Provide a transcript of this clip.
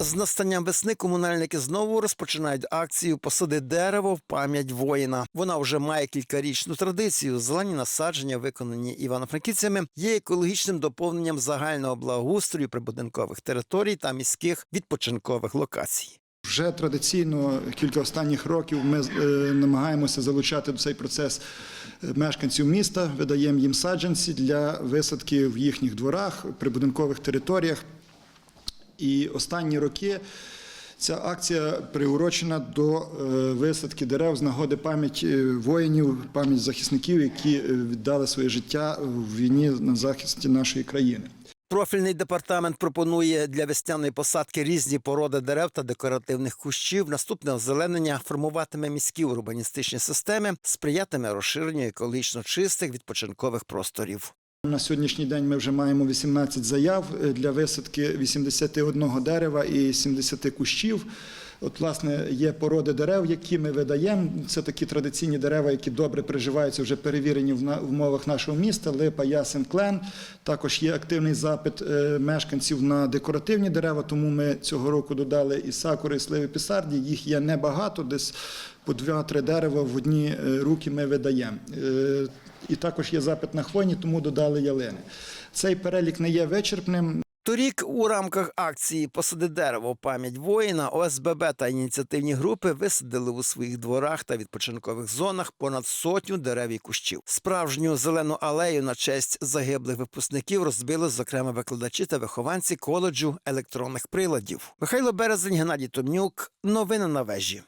З настанням весни комунальники знову розпочинають акцію Посади дерево в пам'ять воїна. Вона вже має кількарічну традицію. Зелені насадження, виконані івано-франківцями, є екологічним доповненням загального благоустрою прибудинкових територій та міських відпочинкових локацій. Вже традиційно кілька останніх років ми е, намагаємося залучати до цей процес е, мешканців міста, видаємо їм саджанці для висадки в їхніх дворах, прибудинкових територіях. І останні роки ця акція приурочена до е, висадки дерев з нагоди пам'ять е, воїнів, пам'ять захисників, які е, віддали своє життя в війні на захисті нашої країни. Профільний департамент пропонує для весняної посадки різні породи дерев та декоративних кущів. Наступне озеленення формуватиме міські урбаністичні системи, сприятиме розширенню екологічно чистих відпочинкових просторів. На сьогоднішній день ми вже маємо 18 заяв е, для висадки 81 дерева і 70 кущів. От, власне, є породи дерев, які ми видаємо. Це такі традиційні дерева, які добре приживаються, вже перевірені в умовах нашого міста. Липа, ясен, клен. Також є активний запит е, мешканців на декоративні дерева, тому ми цього року додали і сакури, і сливи пісарді. Їх є небагато, десь по 2-3 дерева в одні е, руки ми видаємо. І також є запит на хвойні, тому додали ялини. Цей перелік не є вичерпним. Торік у рамках акції Посади дерево пам'ять воїна ОСББ та ініціативні групи висадили у своїх дворах та відпочинкових зонах понад сотню дерев і кущів. Справжню зелену алею на честь загиблих випускників розбили, зокрема, викладачі та вихованці коледжу електронних приладів. Михайло Березень, Геннадій Томнюк. Новини на вежі.